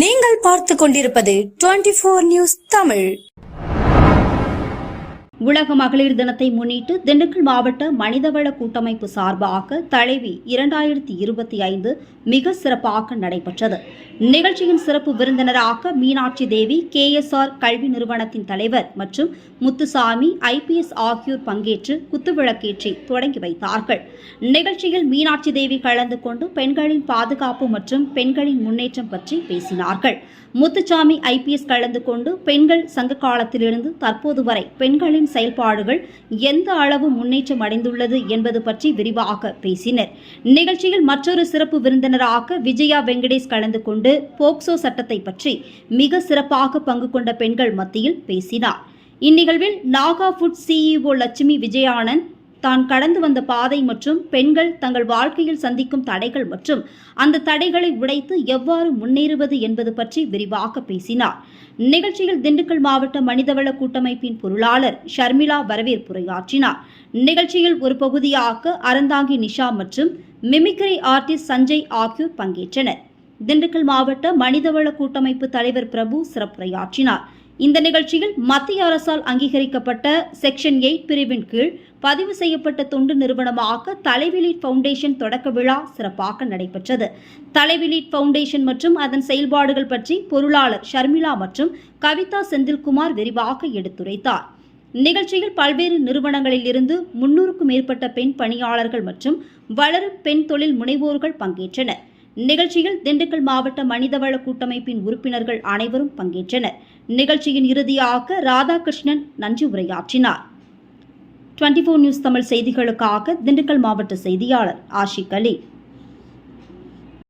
நீங்கள் பார்த்து கொண்டிருப்பது டுவெண்டி போர் நியூஸ் தமிழ். உலக மகளிர் தினத்தை முன்னிட்டு திண்டுக்கல் மாவட்ட மனிதவள கூட்டமைப்பு சார்பாக தலைவி இரண்டாயிரத்தி இருபத்தி ஐந்து மிக சிறப்பாக நடைபெற்றது. நிகழ்ச்சியின் சிறப்பு விருந்தினராக மீனாட்சி தேவி கேஎஸ்ஆர் கல்வி நிறுவனத்தின் தலைவர் மற்றும் முத்துசாமி ஐபிஎஸ் ஆகியோர் பங்கேற்று குத்துவிளக்கேற்றி தொடங்கி வைத்தார்கள். நிகழ்ச்சியில் மீனாட்சி தேவி கலந்து கொண்டு பெண்களின் பாதுகாப்பு மற்றும் பெண்களின் முன்னேற்றம் பற்றி பேசினார்கள். முத்துசாமி ஐபிஎஸ் கலந்து கொண்டு பெண்கள் சங்க காலத்திலிருந்து தற்போது வரை பெண்களின் செயல்பாடுகள் எந்த அளவு முன்னேற்றம் அடைந்துள்ளது என்பது பற்றி விரிவாக பேசினர். நிகழ்ச்சியில் மற்றொரு சிறப்பு விருந்தினராக விஜயா வெங்கடேஷ் கலந்து கொண்டு போக்சோ சட்டத்தை பற்றி மிக சிறப்பாக பங்கு கொண்ட பெண்கள் மத்தியில் பேசினார். இந்நிகழ்வில் நாகா ஃபுட் சிஇஓ லட்சுமி விஜயானந்த் தான் கடந்து வந்த பாதை மற்றும் பெண்கள் தங்கள் வாழ்க்கையில் சந்திக்கும் தடைகள் மற்றும் அந்த தடைகளை உடைத்து எவ்வாறு முன்னேறுவது என்பது பற்றி விரிவாக பேசினார். நிகழ்ச்சியில் திண்டுக்கல் மாவட்ட மனிதவள கூட்டமைப்பின் பொருளாளர் ஷர்மிளா வரவேற்புரையாற்றினார். நிகழ்ச்சியில் ஒரு பகுதியாக அறந்தாங்கி நிஷா மற்றும் மிமிக்ரி ஆர்டிஸ்ட் சஞ்சய் ஆகியோர் பங்கேற்றனர். திண்டுக்கல் மாவட்ட மனிதவள கூட்டமைப்பு தலைவர் பிரபு சிறப்புரையாற்றினார். இந்த நிகழ்ச்சியில் மத்திய அரசால் அங்கீகரிக்கப்பட்ட செக்ஷன் எயிட் பிரிவின் கீழ் பதிவு செய்யப்பட்ட தொண்டு நிறுவனமாக தலைவிலீட் ஃபவுண்டேஷன் தொடக்க விழா சிறப்பாக நடைபெற்றது. தலைவிலீட் ஃபவுண்டேஷன் மற்றும் அதன் செயல்பாடுகள் பற்றி பொருளாளர் ஷர்மிளா மற்றும் கவிதா செந்தில்குமார் விரிவாக எடுத்துரைத்தார். நிகழ்ச்சியில் பல்வேறு நிறுவனங்களில் இருந்து முன்னூறுக்கும் மேற்பட்ட பெண் பணியாளர்கள் மற்றும் வளரும் பெண் தொழில் முனைவோர்கள் பங்கேற்றனர். நிகழ்ச்சியில் திண்டுக்கல் மாவட்ட மனிதவள கூட்டமைப்பின் உறுப்பினர்கள் அனைவரும் பங்கேற்றனர். நிகழ்ச்சியின் இறுதியாக ராதாகிருஷ்ணன் நன்றி உரையாற்றினார். டுவெண்டி நியூஸ் தமிழ் செய்திகளுக்காக திண்டுக்கல் மாவட்ட செய்தியாளர் ஆஷிக் அலி.